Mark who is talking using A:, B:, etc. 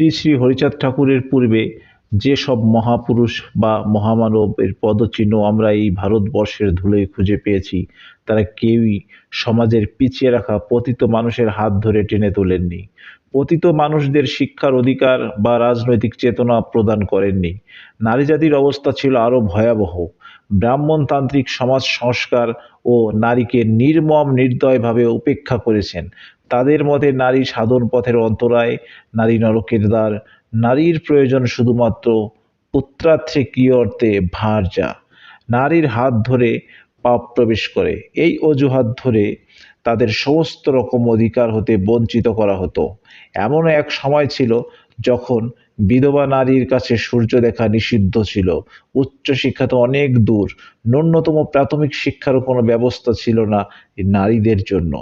A: শ্রী শ্রী হরিচাঁদ ঠাকুরের পূর্বে যেসব মহাপুরুষ বা মহামানবের পদচিহ্ন আমরা এই ভারতবর্ষের ধুলোয় খুঁজে পেয়েছি, তারা কেউই সমাজের পিছিয়ে রাখা পতিত মানুষের হাত ধরে টেনে তোলেননি। পতিত মানুষদের শিক্ষার অধিকার বা রাজনৈতিক চেতনা প্রদান করেননি। নারী জাতির অবস্থা ছিল আরও ভয়াবহ। ব্রাহ্মণতান্ত্রিক সমাজ সংস্কার ও নারীকে নির্মম নির্দয়ভাবে উপেক্ষা করেছেন। তাদের মতে নারী সাধন পথের অন্তরায়, নারী নরকের দ্বার, নারীর প্রয়োজন শুধুমাত্র পুত্রাত্রে কি অর্থে ভার্যা নারীর হাত ধরে পাপ প্রবেশ করে। এই অজুহাত ধরে তাদের সমস্ত রকম অধিকার হতে বঞ্চিত করা হতো। এমন এক সময় ছিল যখন বিধবা নারীর কাছে সূর্য দেখা নিষিদ্ধ ছিল, উচ্চশিক্ষা তো অনেক দূর, ন্যূনতম প্রাথমিক শিক্ষার কোনো ব্যবস্থা ছিল না নারীদের জন্য।